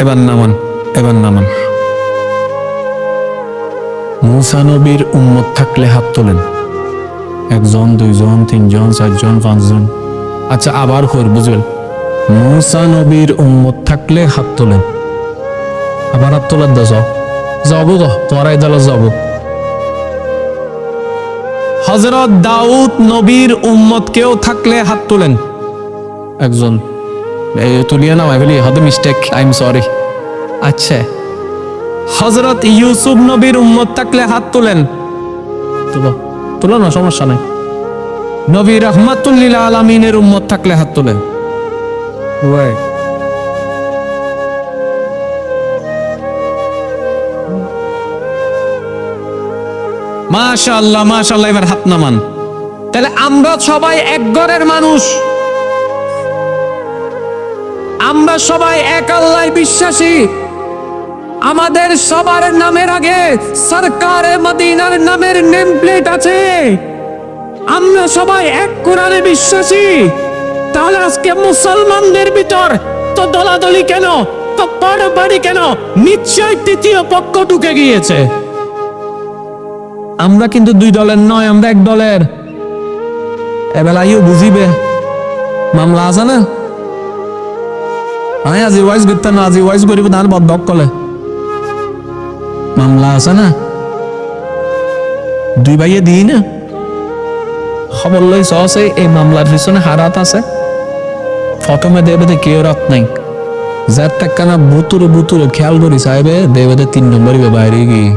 এবার নামান এবার নামান। মুসা নবীর উম্মত থাকলে হাত তোলেন। একজন, দুইজন, তিনজন, চারজন, পাঁচজন। আচ্ছা আবার কর বুঝবেন মুসা নবীর উম্মত থাকলে হাত তোলেন। আবার হাত তোলার দা যাও। যাব তো, তোমার এই দলে যাব। হজরত দাউদ নবীর উম্মত কেউ থাকলে হাত তোলেন। একজন তুলিয়ে নাও হয়তো মিস্টেক আই এম সরি আচ্ছা। হজরত ইউসুফ নবীর উম্মত থাকলে হাত তোলেন। তুলো তুলো না সমস্যা নাই। নবী রহমাতুল্লিল আলমিনের উম্মত থাকলে হাত তোলেন. মাশাআল্লাহ মাশাআল্লাহ এবার হাত নামান। তাহলে আমরা সবাই এক ঘরের মানুষ। আমরা সবাই এক আল্লাহ বিশ্বাসী। আমাদের সবার নামের আগে সরকারে মদিনার নামের নেম প্লেট আছে। আমরা সবাই এক কোরআনে বিশ্বাসী। তাহলে আজকে মুসলমানদের ভিতর তো দলাদলি কেন, তো পাড়াপাড়ি কেন নিশ্চয় তৃতীয় পক্ষ ঢুকে গিয়েছে? আমরা কিন্তু দুই দলের নয়, আমরা এক দলের। এবেলা ইও বুঝিবে, মামলা আছে না? আমি আজি ওয়াইজ করতে না, আজি ওয়াইজ করিব তার বদক কলে। মামলা আছে না? দুই ভাইয়ে দিই না? খবর লই সহসে এই মামলার পিছনে হারাত আছে। ফটোমে দেবে কেউ রাত নাই। যার টাকা বুতুরে বুতুরে খেয়াল করি, সাহেবে দেবে তিন নম্বরই বাইরে গিয়ে।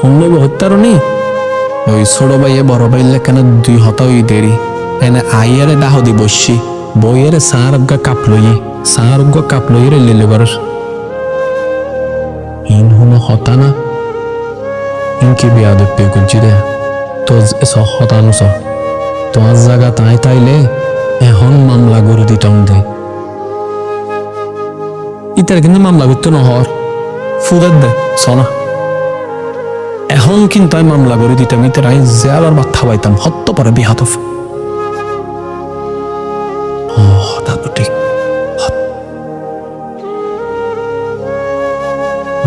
শুনলে হত্যারও নি ওই ছোট ভাইয়ে বড় ভাইলে কেন দুই হতা দেরি। এনে আইয়ারে দাহ দি বসছি বইয়ের সারগা কাপলই সারগা কাপলই রে লেলেবার ইন হুম হতানা ইন কি বিয়াদ পে গুজি রে তো এস হতানু স তো আজ জাগা তাই তাইলে এখন মামলা গরু দিতম দে ইতার কিন্তু মামলা করতে নহর ফুদার দে সনা এখন কিন্তু আমি মামলা করে দিতাম ইতার আমি জেলার বাচ্চা পাইতাম হত্য পরে বিহাতফ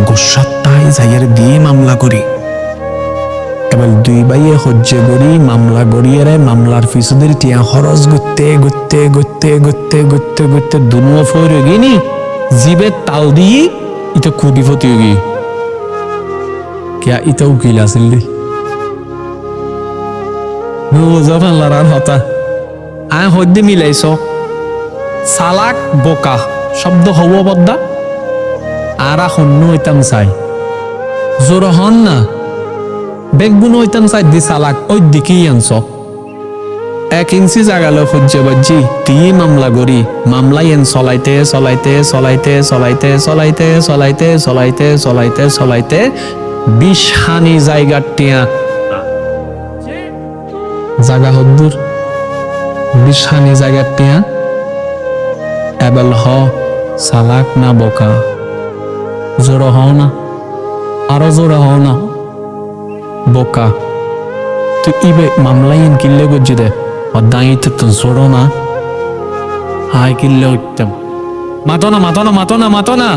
গোসাত তাই যাইয়ের দিয়ে মামলা করি। দুই সহ্য করি মামলা মামলার পিছনের টিয়া খরচ গুতে গুতে গুতে গুতে গুতে গুতে দুনো ফর গিনি জিবে তাল দিয়ে ইটা কুটি ফতি গিয়ে কিয়া ইটা উকিল আছিল দি আর হতা। আয় মিলাইছ। সালাক বোকা, শব্দ হব বদ্দা আর শূন্য হইতাম চাই। জোর হন না বেগবুন হইতাম চাই দি সালাক ওই দিকেই আনছ। এক ইঞ্চি জাগালো সহ্য বাজি দিয়ে মামলা করি মামলা এন চলাইতে চলাইতে চলাইতে চলাইতে চলাইতে চলাইতে চলাইতে চলাইতে চলাইতে বিষ হানি জায়গার টিয়া। জাগা হদ্দুর বিষ হানি জায়গার টিয়া। এবেল হ সালাক না বোকা। জোর হও না আরও জোর হও না। বোকা, তুই ইবে মামলাই ইন কিল্লে গজ্জি দে অদাইতে তো জোড়ো না। হাই কিল্লে না না না, মাতো না।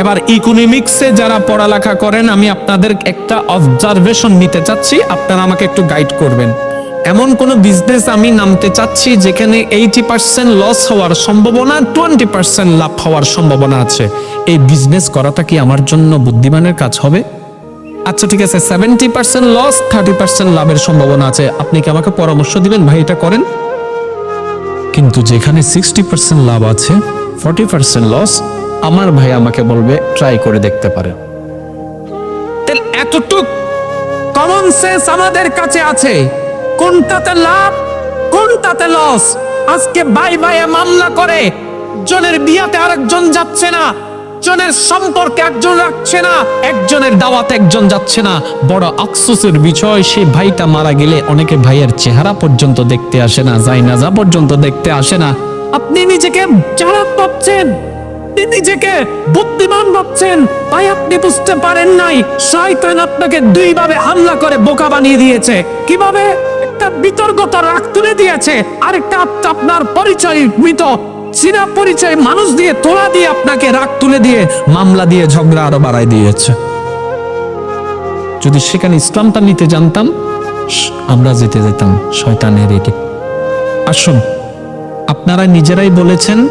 এবার ইকোনমিক্সে যারা পড়ালেখা করেন, আমি আপনাদের একটা অবজারভেশন নিতে চাচ্ছি, আপনারা আমাকে একটু গাইড করবেন। এমন কোন বিজনেস আমি নামতে চাচ্ছি যেখানে এইটি পার্সেন্ট লস হওয়ার সম্ভাবনা টোয়েন্টি পার্সেন্ট লাভ হওয়ার সম্ভাবনা আছে। এই বিজনেস করাটা কি আমার জন্য বুদ্ধিমানের কাজ হবে? আচ্ছা ঠিক আছে seventy percent loss thirty percent লাভের সম্ভাবনা আছে। আপনি কি আমাকে পরামর্শ দিবেন? ভাই, এটা করেন। কিন্তু যেখানে সিক্সটি পার্সেন্ট লাভ আছে ফর্টি পার্সেন্ট লস আমার ভাই আমাকে বলবে ট্রাই করে দেখতে তাহলে এতটুক কমন সেন্স আমাদের কাছে আছে। কোনটাতে লাভ, কোনটাতে লস? আজকে ভাই ভাইয়ে মামলা করে, জনের বিয়াতে আরেকজন যাচ্ছে না, জনের সম্পর্কে একজন রাখছে না, একজনের দাওয়াতে একজন যাচ্ছে না। বড় আফসোসের বিষয় সেই ভাইটা মারা গেলে অনেকে ভাইয়ের চেহারা পর্যন্ত দেখতে আসে না যায় না যা পর্যন্ত দেখতে আসে না। আপনি নিজেকে চালাক ভাবছেন নিজেকে বুদ্ধিমান ভাবছেন, তাই আপনি বুঝতে পারেন নাই, শয়তান আপনাকে দুইভাবে হামলা করে বোকা বানিয়ে দিয়েছে। কীভাবে? একটা বিতর্কতা রাগ তুলে দিয়েছে। আরেকটা আপ- আপনার পরিচয় মৃত। অচেনা পরিচয় মানুষ দিয়ে, তোলা দিয়ে আপনাকে রাগ তুলে দিয়ে, মামলা দিয়ে ঝগড়া আরও বাড়াই দিয়েছে। যদি সেখানে ইসলামটা নিতে জানতাম আমরা যেতে যেতাম শয়তানের এটি। আসুন, আপনারা নিজেরাই বলেছেন,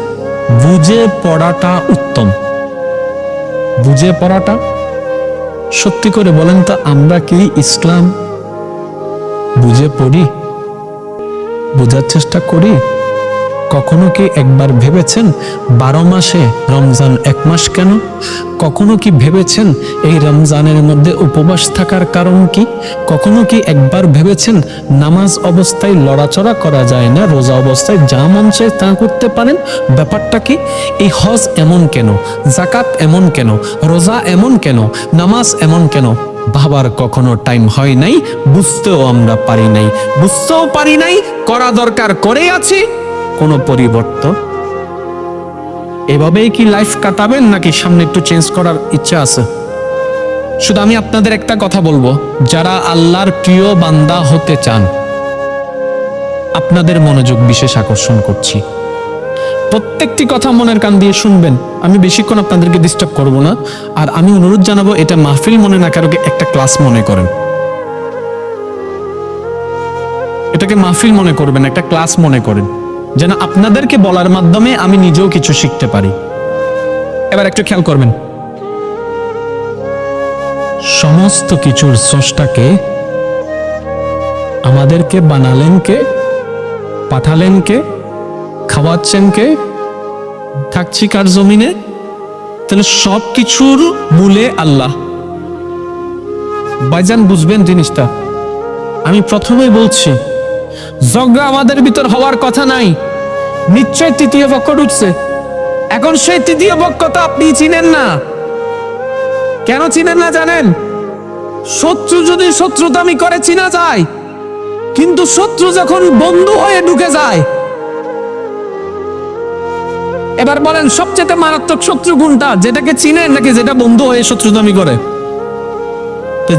বুঝে পড়াটা উত্তম। বুঝে পড়াটা? সত্যি করে বলেন তো, আমরা কি ইসলাম বুঝে পড়ি, বোঝার চেষ্টা করি। কখনো কি একবার ভেবেছেন বারো মাসে রমজান এক মাস কেন? কখনো কি ভেবেছেন এই রমজানের মধ্যে উপবাস থাকার কারণ কি? কখনো কি একবার ভেবেছেন নামাজ অবস্থায় লড়াচড়া করা যায় না, রোজা অবস্থায় যা মন চায় তা করতে পারেন? ব্যাপারটা কি? এই হজ এমন কেন? জাকাত এমন কেন? রোজা এমন কেন? নামাজ এমন কেন? ভাবার কখনো টাইম হয় নাই, বুঝতেও আমরা পারি নাই। বুঝতেও পারি নাই, করা দরকার করে আছি, কোনো পরিবর্তন। এভাবেই কি লাইফ কাটাবেন নাকি সামনে একটু চেঞ্জ করার ইচ্ছা আছে? শুধু আমি আপনাদের একটা কথা বলব, যারা আল্লাহর প্রিয় বান্দা হতে চান, আপনাদের মনোযোগ বিশেষ আকর্ষণ করছি। প্রত্যেকটি কথা মনের কান দিয়ে শুনবেন। আমি বেশিক্ষণ আপনাদেরকে ডিস্টার্ব করব না। আর আমি অনুরোধ জানাব, এটা মাহফিল মনে না কারোকে একটা ক্লাস মনে করেন। এটাকে মাহফিল মনে করবেন, একটা ক্লাস মনে করেন। যেন আপনাদেরকে বলার মাধ্যমে আমি নিজেও কিছু শিখতে পারি। এবার একটু খেয়াল করবেন। সমস্ত কিছুর স্রষ্টাকে আমাদেরকে বানালেন কে? পাঠালেন কে? খাওয়াচ্ছেন কে? থাকছি কার জমিনে? তাহলে সব কিছুর মূলে আল্লাহ। বাইজান বুঝবেন জিনিসটা। আমি প্রথমেই বলছি, ঝগড়া আমাদের ভিতর হওয়ার কথা নাই। নিশ্চয় তৃতীয় পক্ষ ঢুকছে এখন সেই তৃতীয় পক্ষ তো আপনি চিনেন না। কেন চিনেন না জানেন? শত্রু যদি শত্রুতামি করে, চিনা যায়। কিন্তু শত্রু যখন বন্ধু হয়ে ঢুকে যায় এবার বলেন, সবচেয়ে মারাত্মক শত্রু কোনটা? যেটাকে চিনেন নাকি যেটা বন্ধু হয়ে শত্রুতামি করে?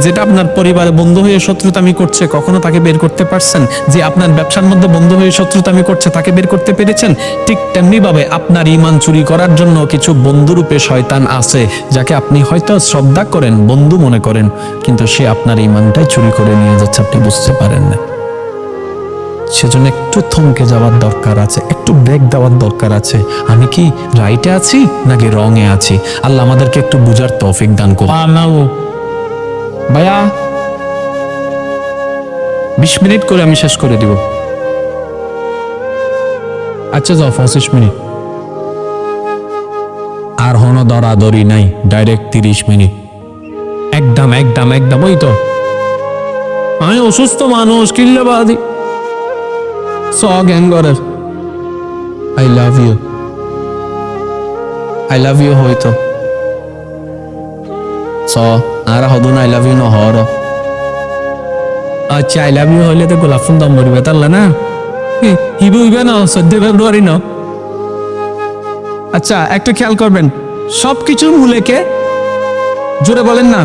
যেটা আপনার পরিবারে বন্ধু হয়ে শত্রুতামি করছে, কখনো তাকে বের করতে পারছেন? যে আপনার ব্যবসার মধ্যে বন্ধু হয়ে শত্রুতামি করছে, তাকে বের করতে পেরেছেন? ঠিক তেমনি ভাবে আপনার ইমান চুরি করার জন্য কিছু বন্ধুরূপে শয়তান আছে, যাকে আপনি হয়তো শ্রদ্ধা করেন, বন্ধু মনে করেন, কিন্তু সে আপনার ইমানটাই চুরি করে নিয়ে যাচ্ছে, আপনি বুঝতে পারেন না। সেজন্য একটু থমকে যাওয়ার দরকার আছে একটু ব্রেক দেওয়ার দরকার আছে। আমি কি রাইটে আছি নাকি রঙে আছি? আল্লাহ আমাদেরকে একটু বুঝার তৌফিক দান করুন। ভাইয়া বিশ মিনিট করে আমি শেষ করে দিব। আচ্ছা যাও পঁচিশ মিনিট। আর হন দরাদরি নাই ডাইরেক্ট তিরিশ মিনিট। একদম একদম একদম ওই তো। আমি অসুস্থ মানুষ কিল্লাবাদি। স গ্যাঙ্গরের I love you I love you হয়তো স আর হদুন আই লাভ ইউ নহর আচ্ছা আই লাভ ইউ হইলে তো গোলাপ ফুল দম মরিবে তাহলে না হিবু হইবে না চোদ্দ ফেব্রুয়ারি ন আচ্ছা একটু খেয়াল করবেন সব কিছুর মূলে কে জোরে বলেন না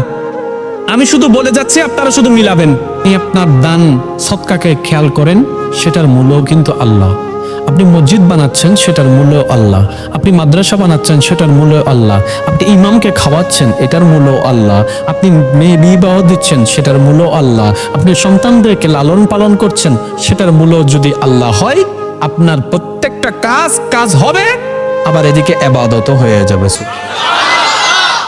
আমি শুধু বলে যাচ্ছি আপনারা শুধু মিলাবেন আপনি আপনার দান সৎকাকে খেয়াল করেন সেটার মূল্যও কিন্তু আল্লাহ। আপনি মসজিদ বানাচ্ছেন, সেটার মূল্য আল্লাহ। আপনি মাদ্রাসা বানাচ্ছেন, সেটার মূল্য আল্লাহ। আপনি ইমামকে খাওয়াচ্ছেন, এটার মূল্য আল্লাহ। আপনি মেয়ে বিবাহ দিচ্ছেন, সেটার মূল্য আল্লাহ। আপনি সন্তানদেরকে লালন পালন করছেন, সেটার মূল্য যদি আল্লাহ হয়, আপনার প্রত্যেকটা কাজ কাজ হবে, আবার এদিকে এবাদতও হয়ে যাবে